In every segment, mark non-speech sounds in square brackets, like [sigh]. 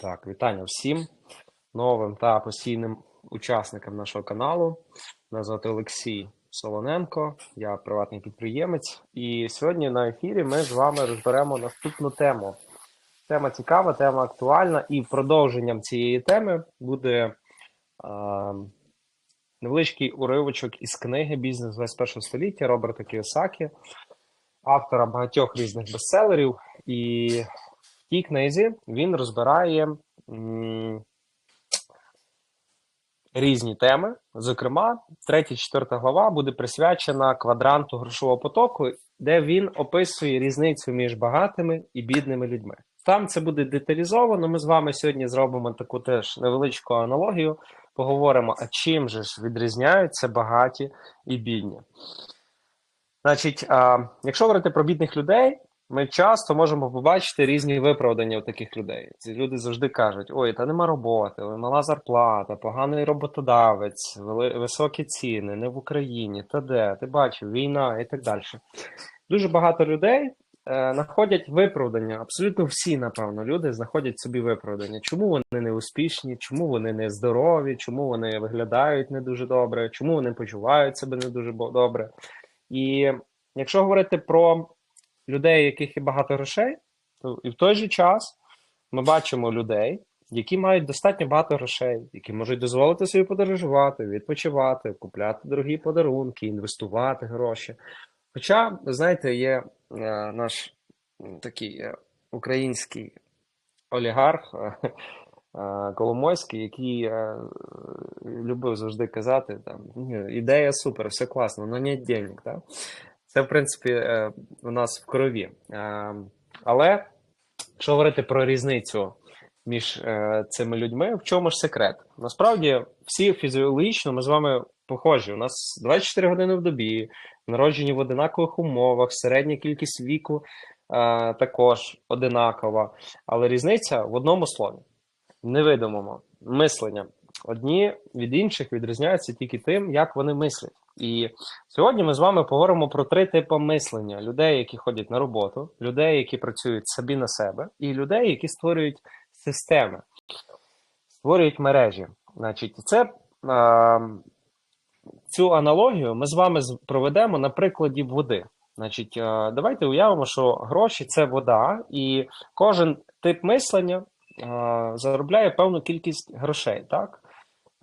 Так, вітання всім новим та постійним учасникам нашого каналу. Мене звати Олексій Солоненко, я приватний підприємець. І сьогодні на ефірі ми з вами розберемо наступну тему. Тема цікава, тема актуальна, і продовженням цієї теми буде а, невеличкий уривочок із книги Бізнес 21 століття Роберта Кіосакі, автора багатьох різних бестселерів. І тій книзі він розбирає м, різні теми. Зокрема, третя, четверта глава буде присвячена квадранту грошового потоку, де він описує різницю між багатими і бідними людьми. Там це буде деталізовано. Ми з вами сьогодні зробимо таку теж невеличку аналогію. Поговоримо, а чим же ж відрізняються багаті і бідні. Значить, а, якщо говорити про бідних людей, ми часто можемо побачити різні виправдання у таких людей. Ці люди завжди кажуть: ой, та нема роботи, мала зарплата, поганий роботодавець, високі ціни, не в Україні, та де, ти бачив, війна і так далі. Дуже багато людей е, знаходять виправдання. Абсолютно всі, напевно, люди знаходять собі виправдання. Чому вони не успішні, чому вони не здорові, чому вони виглядають не дуже добре, чому вони почувають себе не дуже добре. І якщо говорити про людей, яких є багато грошей, і в той же час ми бачимо людей, які мають достатньо багато грошей, які можуть дозволити собі подорожувати, відпочивати, купляти дорогі подарунки, інвестувати гроші. Хоча, знаєте, є е, наш такий е, український олігарх е, Коломойський, який любив завжди казати: там, ідея супер, все класно, але нет денег. Це, в принципі, е, у нас в крові. Е, Але якщо говорити про різницю між е, цими людьми, в чому ж секрет? Насправді, всі фізіологічно ми з вами похожі. У нас 24 години в добі, народжені в одинакових умовах, середня кількість віку також одинакова. Але різниця в одному слові невидимому мислення. Одні від інших відрізняються тільки тим, як вони мислять. І сьогодні ми з вами поговоримо про три типи мислення: людей, які ходять на роботу, людей, які працюють собі на себе, і людей, які створюють системи, створюють мережі. Значить, це е, цю аналогію ми з вами проведемо на прикладі води. Значить, е, давайте уявимо, що гроші це вода, і кожен тип мислення е, заробляє певну кількість грошей, так?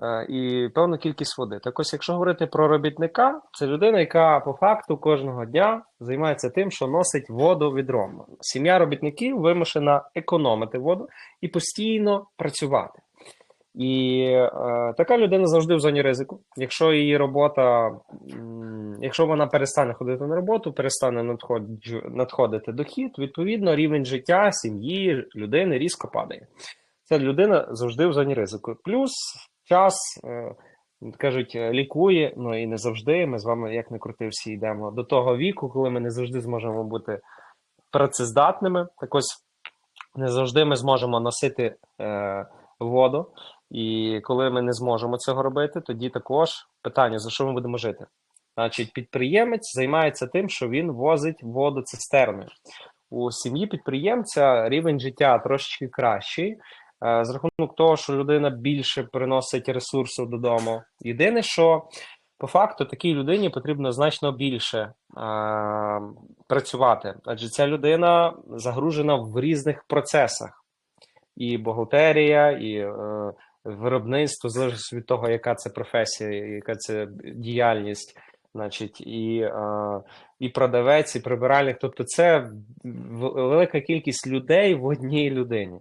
Е, І певну кількість води. Так ось, якщо говорити про робітника, це людина, яка по факту кожного дня займається тим, що носить воду відром. Сім'я робітників вимушена економити воду і постійно працювати. І е, така людина завжди в зоні ризику. Якщо її робота, якщо вона перестане ходити на роботу, перестане надходжу- надходити дохід, відповідно, рівень життя сім'ї, людини різко падає. Ця людина завжди в зоні ризику. Плюс час, е, кажуть, е, лікує, ну і не завжди. Ми з вами, як не крути, всі йдемо до того віку, коли ми не завжди зможемо бути працездатними. Так ось не завжди ми зможемо носити е, воду. І коли ми не зможемо цього робити, тоді також питання: за що ми будемо жити? Значить, підприємець займається тим, що він возить воду цистерною. У сім'ї підприємця рівень життя трошечки кращий, з рахунок того, що людина більше приносить ресурсів додому. Єдине, що по факту такій людині потрібно значно більше е, працювати, адже ця людина загружена в різних процесах. І бухгалтерія, і е, виробництво, залежить від того, яка це професія, яка це діяльність, значить, і, і продавець, і прибиральник. Тобто, це велика кількість людей в одній людині.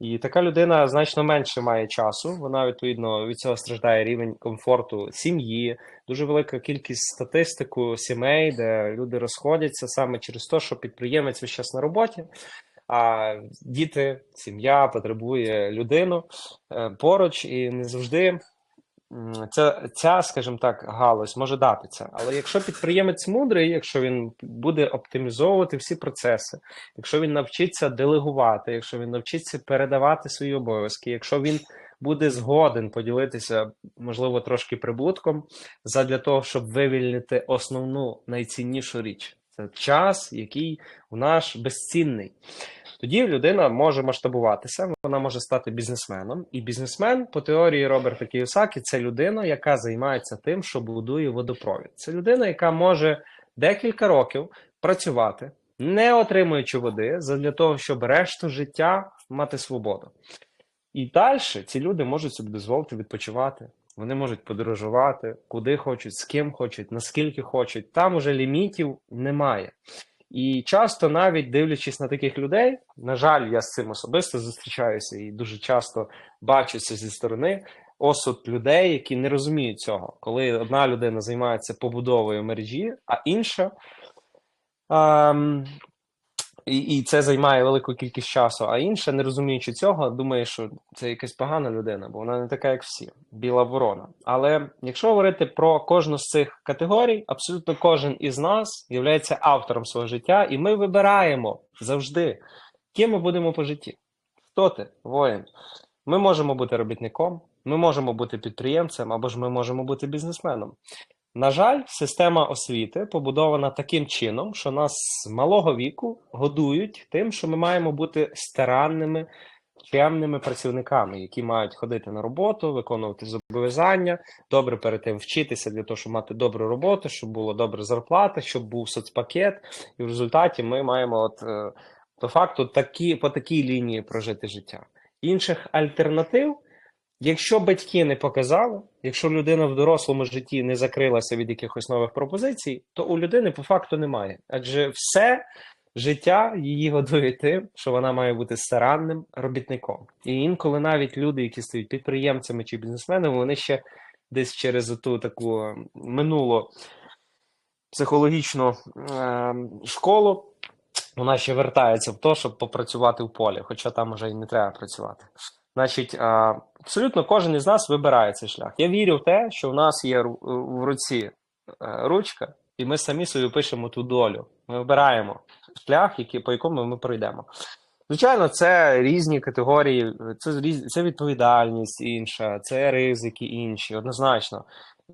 І така людина значно менше має часу. Вона відповідно від цього страждає рівень комфорту сім'ї, дуже велика кількість статистику сімей, де люди розходяться саме через те, що підприємець весь час на роботі. А діти, сім'я потребує людину е, поруч, і не завжди ця, ця, скажімо так, галузь може дати це. Але якщо підприємець мудрий, якщо він буде оптимізовувати всі процеси, якщо він навчиться делегувати, якщо він навчиться передавати свої обов'язки, якщо він буде згоден поділитися, можливо, трошки прибутком, задля того, щоб вивільнити основну найціннішу річ. Це час, який у наш безцінний. Тоді людина може масштабуватися, вона може стати бізнесменом. І бізнесмен, по теорії Роберта Кіосакі, це людина, яка займається тим, що будує водопровід. Це людина, яка може декілька років працювати, не отримуючи води, для того, щоб решту життя мати свободу. І далі ці люди можуть собі дозволити відпочивати. Вони можуть подорожувати, куди хочуть, з ким хочуть, наскільки хочуть. Там уже лімітів немає. І часто, навіть дивлячись на таких людей, на жаль, я з цим особисто зустрічаюся і дуже часто бачуся зі сторони осуд людей, які не розуміють цього, коли одна людина займається побудовою мережі, а інша. Ем, і, і це займає велику кількість часу, а інша, не розуміючи цього, думає, що це якась погана людина, бо вона не така, як всі, біла ворона. Але якщо говорити про кожну з цих категорій, абсолютно кожен із нас є автором свого життя, і ми вибираємо завжди, ким ми будемо по житті. Хто ти, воїн? Ми можемо бути робітником, ми можемо бути підприємцем або ж ми можемо бути бізнесменом. На жаль, система освіти побудована таким чином, що нас з малого віку годують тим, що ми маємо бути старанними, чемними працівниками, які мають ходити на роботу, виконувати зобов'язання, добре перед тим вчитися для того, щоб мати добру роботу, щоб була добра зарплата, щоб був соцпакет. І в результаті ми маємо, от е, по факту, такі по такій лінії прожити життя. Інших альтернатив. Якщо батьки не показали, якщо людина в дорослому житті не закрилася від якихось нових пропозицій, то у людини по факту немає. Адже все життя її годує тим, що вона має бути старанним робітником. І інколи навіть люди, які стають підприємцями чи бізнесменами, вони ще десь через ту таку минулу психологічну е школу. Вона ще вертається в те, щоб попрацювати в полі, хоча там вже і не треба працювати. Значить, абсолютно кожен із нас вибирає цей шлях. Я вірю в те, що в нас є в руці е, ручка, і ми самі собі пишемо ту долю. Ми вибираємо шлях, який, по якому ми пройдемо. Звичайно, це різні категорії, це це відповідальність інша, це ризики інші. Однозначно,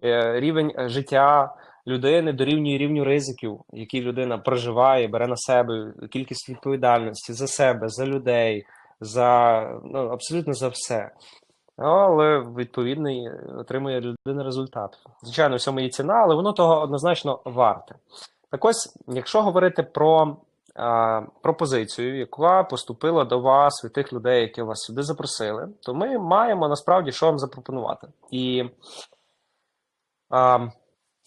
е, рівень життя людини дорівнює рівню ризиків, які людина проживає, бере на себе кількість відповідальності за себе, за людей за ну, абсолютно за все. Але відповідний отримує людина результат. Звичайно, всьому є ціна, але воно того однозначно варте. Так ось, якщо говорити про а, пропозицію, яка поступила до вас від тих людей, які вас сюди запросили, то ми маємо насправді що вам запропонувати. І а,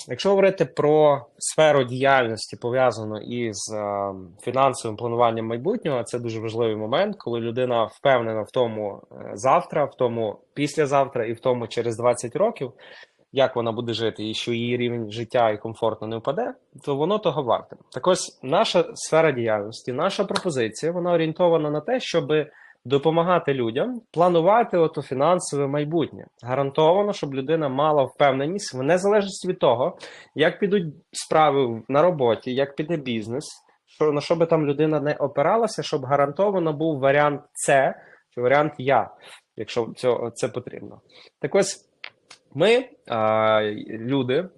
Якщо говорити про сферу діяльності пов'язану із е, фінансовим плануванням майбутнього, це дуже важливий момент, коли людина впевнена в тому е, завтра, в тому післязавтра і в тому через 20 років, як вона буде жити, і що її рівень життя і комфортно не впаде, то воно того варте. Так ось наша сфера діяльності, наша пропозиція, вона орієнтована на те, щоби допомагати людям планувати ото фінансове майбутнє. Гарантовано, щоб людина мала впевненість в незалежності від того, як підуть справи на роботі, як піде бізнес, що на що би там людина не опиралася, щоб гарантовано був варіант С чи варіант Я, якщо це, це потрібно. Так ось. Ми, люди,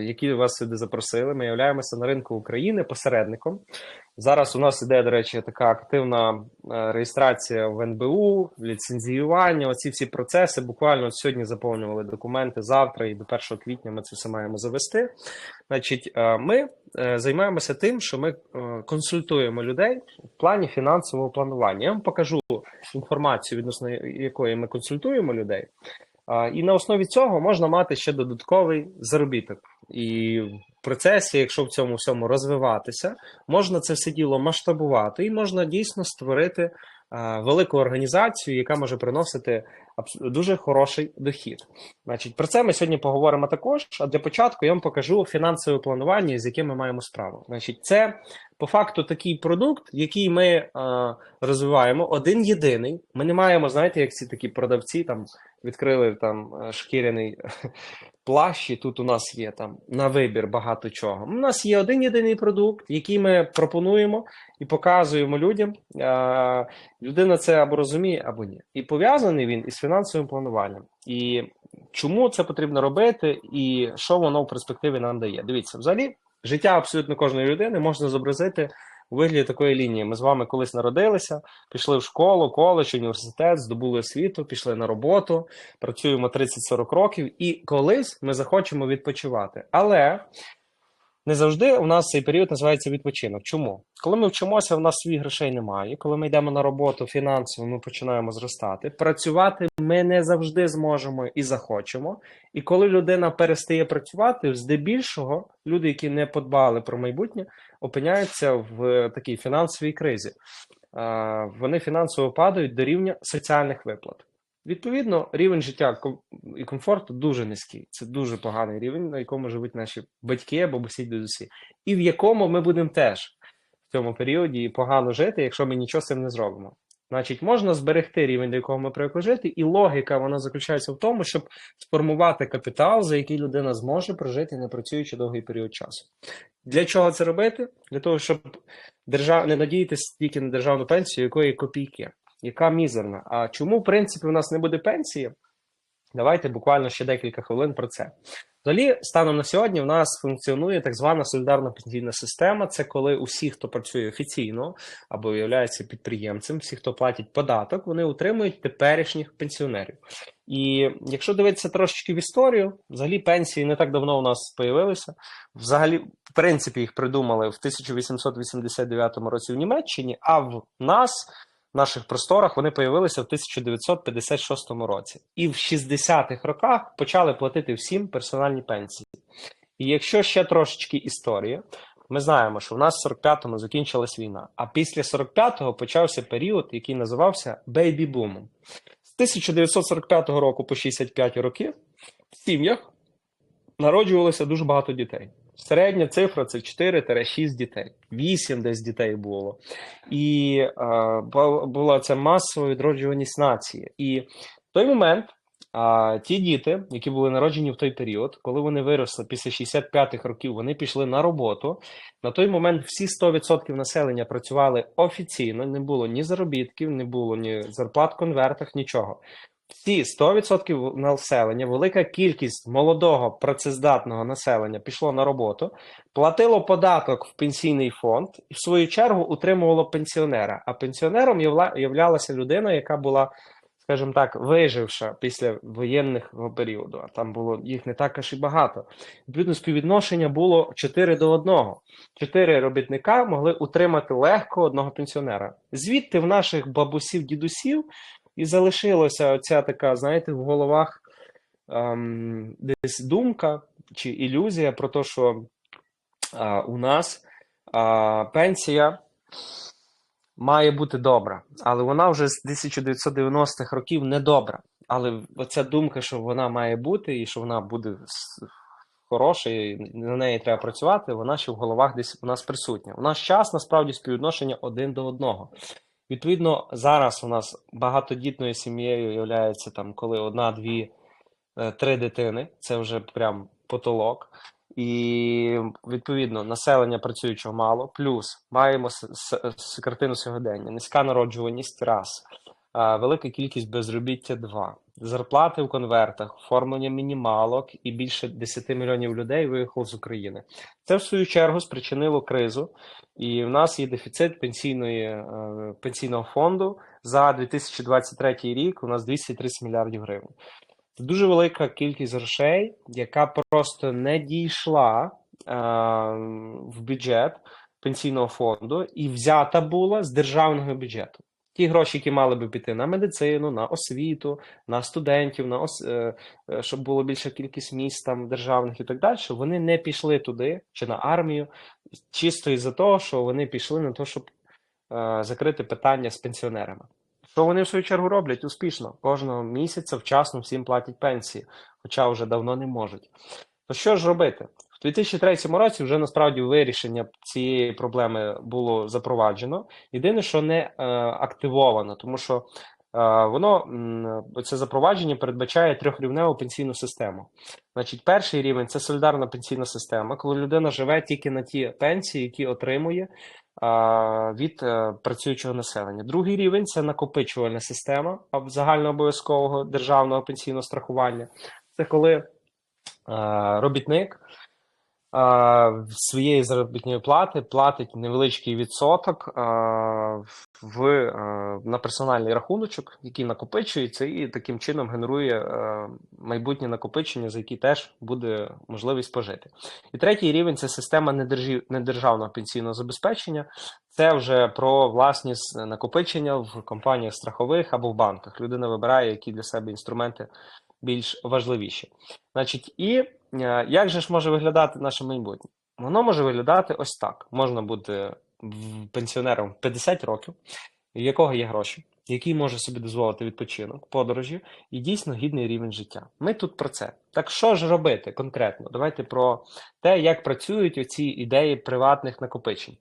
які вас сюди запросили, ми являємося на ринку України посередником. Зараз у нас іде, до речі, така активна е, реєстрація в НБУ, ліцензіювання. Оці всі процеси. Буквально сьогодні заповнювали документи. Завтра і до 1 квітня ми це все маємо завести. Значить, е, ми е, займаємося тим, що ми консультуємо людей в плані фінансового планування. Я вам покажу інформацію, відносно якої ми консультуємо людей. І на основі цього можна мати ще додатковий заробіток. І процесі, якщо в цьому всьому розвиватися, можна це все діло масштабувати і можна дійсно створити велику організацію, яка може приносити дуже хороший дохід. Значить, про це ми сьогодні поговоримо також. А для початку я вам покажу фінансове планування, з яким ми маємо справу. Значить, це по факту такий продукт, який ми а, розвиваємо один єдиний. Ми не маємо, знаєте, як ці такі продавці там відкрили там е, шкіряний [laughs] плащ, і тут у нас є там на вибір багато чого. У нас є один єдиний продукт, який ми пропонуємо і показуємо людям. А, людина це або розуміє, або ні. І пов'язаний він із фінансовим плануванням. І чому це потрібно робити, і що воно в перспективі нам дає? Дивіться, взагалі, життя абсолютно кожної людини можна зобразити у вигляді такої лінії. Ми з вами колись народилися, пішли в школу, коледж, університет, здобули освіту, пішли на роботу, працюємо 30-40 років, і колись ми захочемо відпочивати. Але не завжди у нас цей період називається відпочинок. Чому? Коли ми вчимося, у нас своїх грошей немає. Коли ми йдемо на роботу фінансово, ми починаємо зростати. Працювати ми не завжди зможемо і захочемо. І коли людина перестає працювати, здебільшого люди, які не подбали про майбутнє, опиняються в такій фінансовій кризі. Вони фінансово падають до рівня соціальних виплат. Відповідно, рівень життя і комфорту дуже низький. Це дуже поганий рівень, на якому живуть наші батьки, бабусі, дідусі, і в якому ми будемо теж в цьому періоді погано жити, якщо ми нічого з цим не зробимо. Значить, можна зберегти рівень, до якого ми привикли жити, і логіка вона заключається в тому, щоб сформувати капітал, за який людина зможе прожити, не працюючи довгий період часу. Для чого це робити? Для того, щоб держав... не надіятися тільки на державну пенсію, якої копійки, яка мізерна. А чому, в принципі, у нас не буде пенсії? Давайте буквально ще декілька хвилин про це. Взагалі, станом на сьогодні в нас функціонує так звана солідарна пенсійна система. Це коли усі, хто працює офіційно або є підприємцем, всі, хто платять податок, вони утримують теперішніх пенсіонерів. І якщо дивитися трошечки в історію, взагалі пенсії не так давно у нас появилися. Взагалі, в принципі, їх придумали в 1889 році в Німеччині, а в нас в наших просторах вони появилися в 1956 році, і в 60-х роках почали платити всім персональні пенсії. І якщо ще трошечки історії, ми знаємо, що в нас в 45-му закінчилась війна, а після 45-го почався період, який називався бейбі-бумом. З 1945 року по 65 роки в сім'ях народжувалося дуже багато дітей. Середня цифра це 4-6 дітей, 8 десь дітей було. І е, була це масова відроджуваність нації. І в той момент а, ті діти, які були народжені в той період, коли вони виросли після 65-х років, вони пішли на роботу. На той момент всі 100% населення працювали офіційно, не було ні заробітків, не було ні зарплат в конвертах, нічого. Всі 100% населення, велика кількість молодого працездатного населення пішло на роботу, платило податок в пенсійний фонд і, в свою чергу, утримувало пенсіонера. А пенсіонером являлася людина, яка була, скажімо так, виживша після воєнного періоду. А там було їх не так аж і багато. Відповідно, співвідношення було 4 до 1. Чотири робітника могли утримати легко одного пенсіонера. Звідти в наших бабусів, дідусів і залишилася оця така, знаєте, в головах ем, десь думка чи ілюзія про те, що а, у нас а, пенсія має бути добра, але вона вже з 1990-х років не добра. Але оця думка, що вона має бути і що вона буде хороша, і на неї треба працювати, вона ще в головах десь у нас присутня. У нас час насправді співвідношення один до одного. Відповідно, зараз у нас багатодітною сім'єю являється там, коли одна, дві, е, три дитини, це вже прям потолок. І відповідно населення працюючого мало. Плюс маємо картину сьогодення: низька народжуваність раз, велика кількість безробіття два, зарплати в конвертах, оформлення мінімалок і більше 10 мільйонів людей виїхало з України. Це в свою чергу спричинило кризу, і в нас є дефіцит пенсійної е, пенсійного фонду за 2023 рік. У нас 230 мільярдів гривень. Це дуже велика кількість грошей, яка просто не дійшла е, в бюджет пенсійного фонду і взята була з державного бюджету. Ті гроші, які мали би піти на медицину, на освіту, на студентів, на ос... е, е, щоб було більша кількість місць там державних і так далі, вони не пішли туди чи на армію, чисто із-за того, що вони пішли на те, щоб е, закрити питання з пенсіонерами. Що вони в свою чергу роблять успішно? Кожного місяця вчасно всім платять пенсії, хоча вже давно не можуть. То що ж робити? В 2003 році вже насправді вирішення цієї проблеми було запроваджено. Єдине, що не е, активовано, тому що е, воно це запровадження передбачає трьохрівневу пенсійну систему. Значить, перший рівень це солідарна пенсійна система, коли людина живе тільки на ті пенсії, які отримує а, від е, працюючого населення. Другий рівень це накопичувальна система загальнообов'язкового державного пенсійного страхування. Це коли е, робітник своєї заробітної плати платить невеличкий відсоток в, на персональний рахуночок, який накопичується, і таким чином генерує майбутнє накопичення, за які теж буде можливість пожити. І третій рівень це система недержавного пенсійного забезпечення. Це вже про власні накопичення в компаніях страхових або в банках. Людина вибирає, які для себе інструменти більш важливіші. Значить, і е, як же ж може виглядати наше майбутнє? Воно може виглядати ось так: можна бути пенсіонером в 50 років, у якого є гроші, який може собі дозволити відпочинок, подорожі і дійсно гідний рівень життя. Ми тут про це. Так що ж робити конкретно? Давайте про те, як працюють оці ідеї приватних накопичень.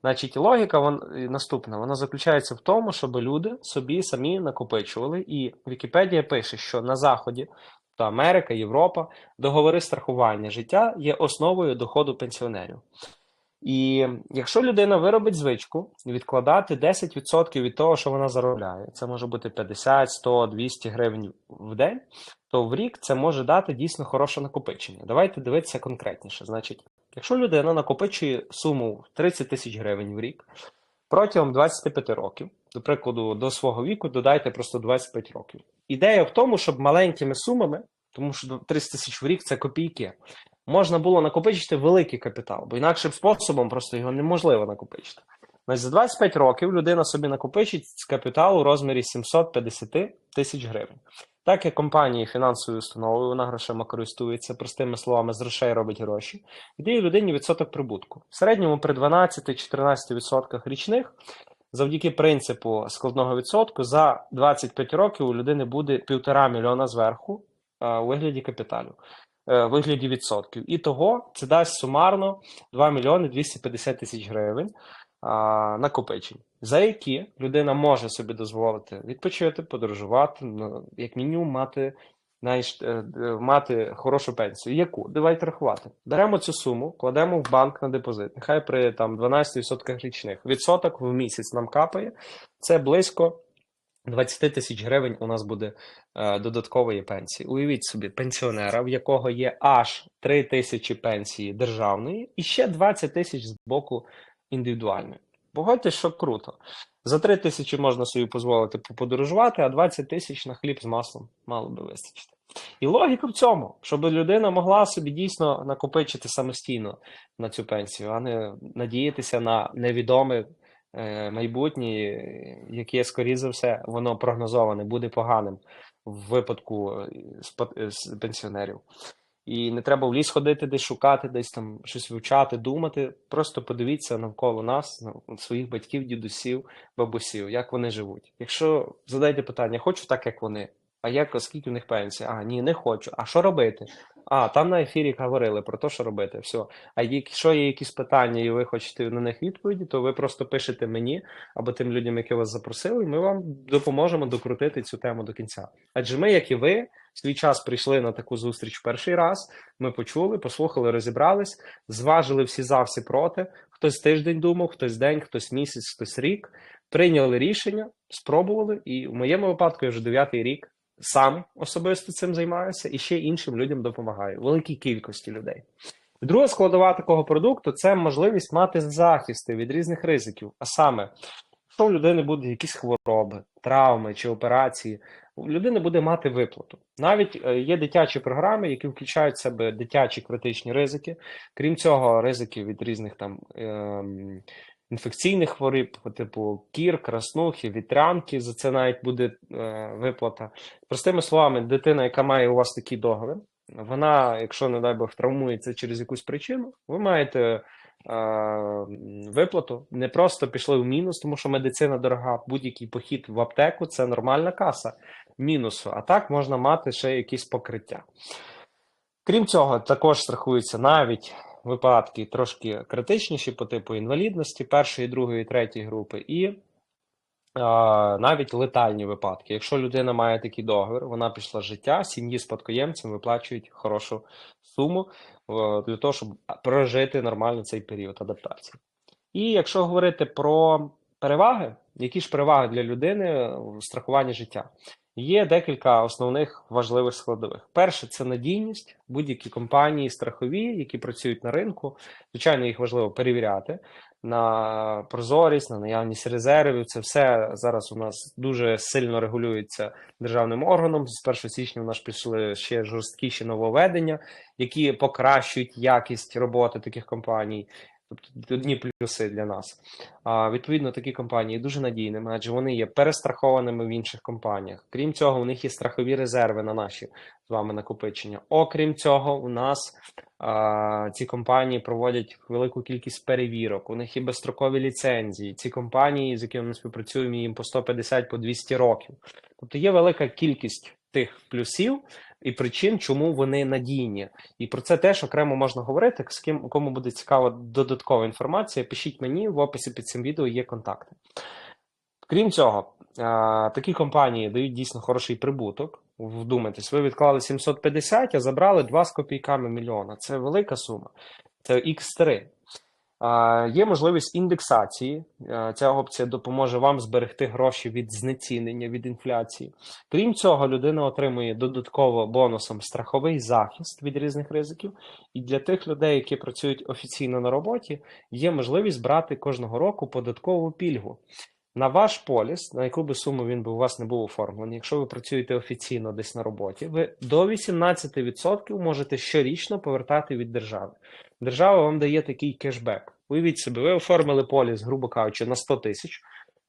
Значить, логіка вон, е, наступна: вона заключається в тому, щоб люди собі самі накопичували. І Вікіпедія пише, що на Заході, то Америка, Європа, договори страхування життя є основою доходу пенсіонерів. І якщо людина виробить звичку відкладати 10% від того, що вона заробляє, це може бути 50, 100, 200 гривень в день, то в рік це може дати дійсно хороше накопичення. Давайте дивитися конкретніше. Значить, якщо людина накопичує суму 30 тисяч гривень в рік протягом 25 років, до прикладу, до свого віку додайте просто 25 років. Ідея в тому, щоб маленькими сумами, тому що 30 тисяч в рік це копійки, можна було накопичити великий капітал, бо інакшим способом просто його неможливо накопичити. Значить, за 25 років людина собі накопичить з капіталу у розмірі 750 тисяч гривень. Так як компанії фінансовою установою, вона грошима користується, простими словами, з грошей робить гроші, дає людині відсоток прибутку. В середньому при 12-14% річних, завдяки принципу складного відсотку, за 25 років у людини буде півтора мільйона зверху у вигляді капіталю, е, вигляді відсотків. І того це дасть сумарно 2 мільйони 250 тисяч гривень накопичень, за які людина може собі дозволити відпочити, подорожувати, ну, як мінімум мати, знаєш, е, е, мати хорошу пенсію. Яку? Давайте рахувати. Беремо цю суму, кладемо в банк на депозит. Нехай при там 12% річних. Відсоток в місяць нам капає. Це близько 20 тисяч гривень у нас буде е, додаткової пенсії. Уявіть собі, пенсіонера, в якого є аж 3 тисячі пенсії державної, і ще 20 тисяч з боку індивідуальної. Погодьтесь, що круто. За 3 тисячі можна собі дозволити подорожувати, а 20 тисяч на хліб з маслом мало би вистачити. І логіка в цьому, щоб людина могла собі дійсно накопичити самостійно на цю пенсію, а не надіятися на невідоме майбутнє, яке, скоріше за все, воно прогнозоване, буде поганим в випадку е, з з пенсіонерів. І не треба в ліс ходити, десь шукати, десь там щось вивчати, думати. Просто подивіться навколо нас, своїх батьків, дідусів, бабусів, як вони живуть. Якщо задайте питання, хочу так, як вони. А як скільки у них пенсія? А, ні, не хочу. А що робити? А, там на ефірі говорили про те, що робити. Все. А якщо є якісь питання, і ви хочете на них відповіді, то ви просто пишете мені або тим людям, які вас запросили, і ми вам допоможемо докрутити цю тему до кінця. Адже ми, як і ви, свій час прийшли на таку зустріч перший раз. Ми почули, послухали, розібрались, зважили всі за, всі проти. Хтось тиждень думав, хтось день, хтось місяць, хтось рік. Прийняли рішення, спробували, і в моєму випадку я вже дев'ятий рік сам особисто цим займаюся і ще іншим людям допомагаю, великій кількості людей. Друга складова такого продукту це можливість мати захисти від різних ризиків. А саме, якщо у людини будуть якісь хвороби, травми чи операції, у людини буде мати виплату. Навіть е, є дитячі програми, які включають в себе дитячі критичні ризики. Крім цього, ризики від різних там ем, інфекційних хвороб, типу кір, краснухи, вітрянки. За це навіть буде е, виплата. Простими словами, дитина, яка має у вас такий договір, вона, якщо, не дай Бог, травмується через якусь причину, ви маєте е, виплату. Не просто пішли в мінус, тому що медицина дорога. Будь-який похід в аптеку це нормальна каса мінусу. А так можна мати ще якісь покриття. Крім цього, також страхуються навіть випадки трошки критичніші по типу інвалідності першої, другої, третьої групи, і а, навіть летальні випадки. Якщо людина має такий договір, вона пішла з життя, сім'ї спадкоємцям виплачують хорошу суму о, для того, щоб прожити нормально цей період адаптації. І якщо говорити про переваги, які ж переваги для людини в страхуванні життя? Є декілька основних важливих складових. Перше це надійність. Будь-які компанії страхові, які працюють на ринку. Звичайно, їх важливо перевіряти на прозорість, на наявність резервів. Це все зараз у нас дуже сильно регулюється державним органом. З 1 січня у нас пішли ще жорсткіші нововведення, які покращують якість роботи таких компаній. Тобто одні плюси для нас. А, відповідно, такі компанії дуже надійними, адже вони є перестрахованими в інших компаніях. Крім цього, у них є страхові резерви на наші з вами накопичення. Окрім цього, у нас а, ці компанії проводять велику кількість перевірок. У них є безстрокові ліцензії. Ці компанії, з якими ми співпрацюємо, їм по 150 по 200 років. Тобто є велика кількість тих плюсів і причин, чому вони надійні. І про це теж окремо можна говорити. З ким кому буде цікава додаткова інформація, пишіть мені в описі під цим відео є контакти. Крім цього, такі компанії дають дійсно хороший прибуток. Вдумайтесь, ви відклали 750, а забрали 2 з копійками мільйона. Це велика сума. Це X3. Є можливість індексації. Ця опція допоможе вам зберегти гроші від знецінення від інфляції. Крім цього, людина отримує додатково бонусом страховий захист від різних ризиків. І для тих людей, які працюють офіційно на роботі, є можливість брати кожного року податкову пільгу. На ваш поліс, на яку би суму він би у вас не був оформлений, якщо ви працюєте офіційно десь на роботі, ви до 18% можете щорічно повертати від держави. Держава вам дає такий кешбек. Уявіть собі, ви оформили поліс, грубо кажучи, на 100 тисяч,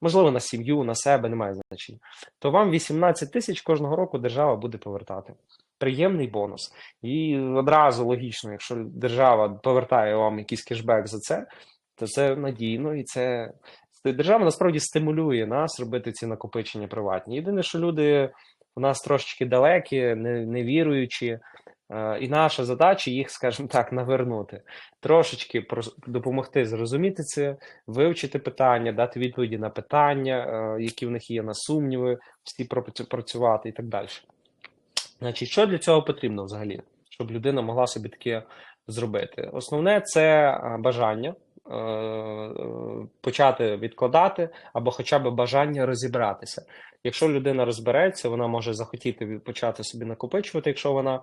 можливо, на сім'ю, на себе, немає значення. То вам 18 тисяч кожного року держава буде повертати. Приємний бонус. І одразу логічно, якщо держава повертає вам якийсь кешбек за це, то це надійно і це держава насправді стимулює нас робити ці накопичення приватні. Єдине, що люди у нас трошечки далекі, не, не віруючі, е, і наша задача їх, скажімо так, навернути, трошечки допомогти зрозуміти це, вивчити питання, дати відповіді на питання, е, які в них є на сумніви, всі працювати і так далі. Значить, що для цього потрібно взагалі, щоб людина могла собі таке зробити? Основне це е, бажання почати відкладати, або хоча б бажання розібратися. Якщо людина розбереться, вона може захотіти почати собі накопичувати, якщо вона е,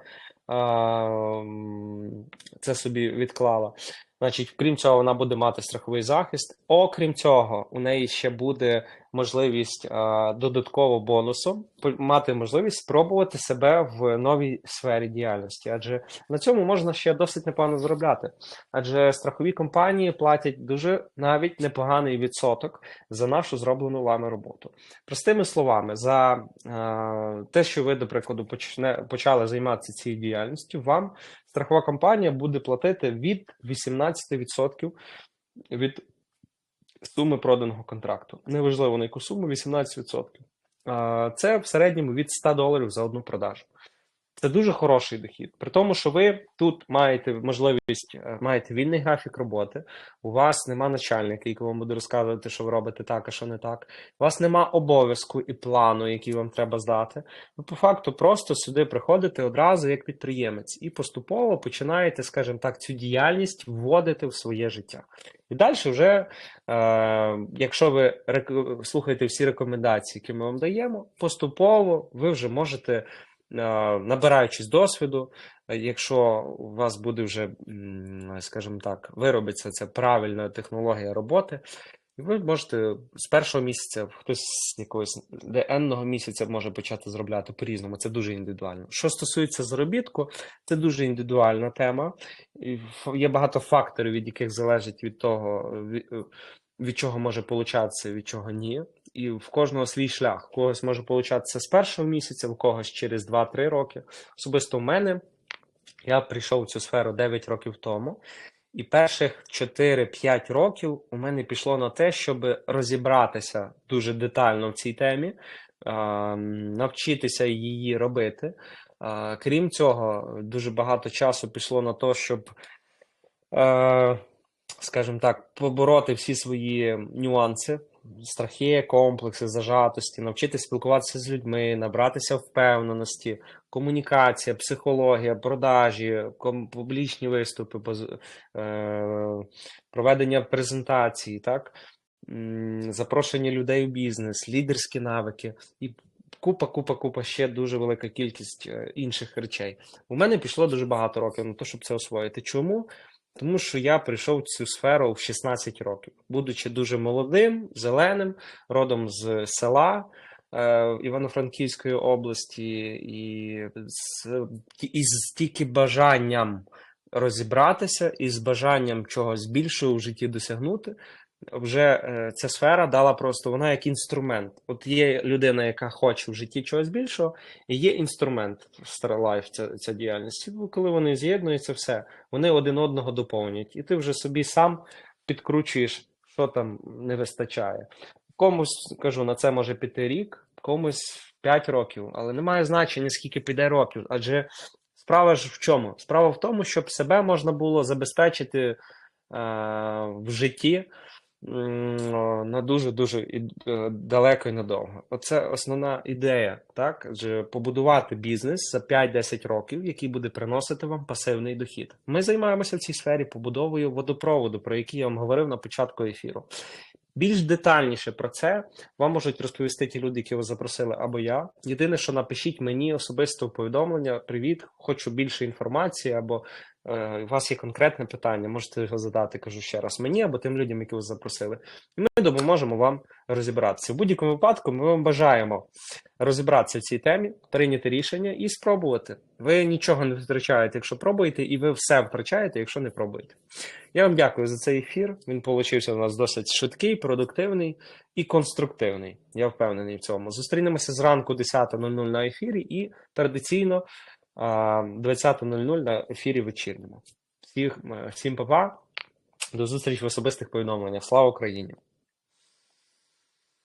це собі відклала. Значить, крім цього, вона буде мати страховий захист. Окрім цього, у неї ще буде можливість додатково бонусом по- мати можливість спробувати себе в новій сфері діяльності, адже на цьому можна ще досить непогано заробляти. Адже страхові компанії платять дуже навіть непоганий відсоток за нашу зроблену вами роботу. Простими словами, за те, що ви, до прикладу, почне, почали займатися цією діяльністю, вам страхова компанія буде платити від 18% від суми проданого контракту. Неважливо на яку суму, 18%. А, Це в середньому від 100 доларів за одну продажу. Це дуже хороший дохід. При тому, що ви тут маєте можливість, е, маєте вільний графік роботи, у вас нема начальника, який вам буде розказувати, що ви робите так, а що не так. У вас нема обов'язку і плану, який вам треба здати. Ви по факту просто сюди приходите одразу як підприємець і поступово починаєте, скажімо так, цю діяльність вводити в своє життя. І далі вже, е, якщо ви слухаєте всі рекомендації, які ми вам даємо, поступово ви вже можете, набираючись досвіду, е, якщо у вас буде вже, скажімо так, виробиться ця правильна технологія роботи, і ви можете з першого місяця, хтось якогось де енного місяця може почати заробляти по-різному. Це дуже індивідуально. Що стосується заробітку, це дуже індивідуальна тема. Є багато факторів, від яких залежить від того, від, від чого може получатися, від чого ні. І в кожного свій шлях. У когось може получатися з першого місяця, в когось через 2-3 роки. Особисто в мене я прийшов в цю сферу 9 років тому. І перших 4-5 років у мене пішло на те, щоб розібратися дуже детально в цій темі, навчитися її робити. Крім цього, дуже багато часу пішло на те, щоб, е, скажімо так, побороти всі свої нюанси, страхи, комплекси, зажатості, навчитися спілкуватися з людьми, набратися впевненості, комунікація, психологія, продажі, публічні виступи, е, проведення презентацій, так? Запрошення людей у бізнес, лідерські навики. І купа, купа, купа ще дуже велика кількість е, інших речей. У мене пішло дуже багато років на те, щоб це освоїти. Чому? Тому що я прийшов в цю сферу в 16 років, будучи дуже молодим, зеленим, родом з села е, Івано-Франківської області, і з, і з тільки бажанням розібратися і з бажанням чогось більшого в житті досягнути. Вже е, ця сфера дала просто вона як інструмент. От є людина, яка хоче в житті чогось більшого, і є інструмент StarLife, ця, ця діяльність. Коли вони з'єднуються, все, вони один одного доповнюють. І ти вже собі сам підкручуєш, що там не вистачає. Комусь кажу, на це може піти рік, комусь 5 років, але немає значення, скільки піде років. Адже справа ж в чому? Справа в тому, щоб себе можна було забезпечити е, в житті на дуже дуже далеко і надовго. Оце основна ідея, так? Адже побудувати бізнес за 5-10 років, який буде приносити вам пасивний дохід. Ми займаємося в цій сфері побудовою водопроводу, про який я вам говорив на початку ефіру. Більш детальніше про це вам можуть розповісти ті люди, які вас запросили, або я. Єдине, що напишіть мені особисто повідомлення: Привіт, хочу більше інформації, або у вас є конкретне питання, можете його задати, кажу ще раз мені або тим людям, які вас запросили. І ми допоможемо вам розібратися. В будь-якому випадку ми вам бажаємо розібратися в цій темі, прийняти рішення і спробувати. Ви нічого не втрачаєте, якщо пробуєте, і ви все втрачаєте, якщо не пробуєте. Я вам дякую за цей ефір. Він получився у нас досить швидкий, продуктивний і конструктивний. Я впевнений в цьому. Зустрінемося зранку 10.00 на ефірі і традиційно 20.00 на ефірі вечірньому. Всіх, е, всім па-па. До зустрічі в особистих повідомленнях. Слава Україні!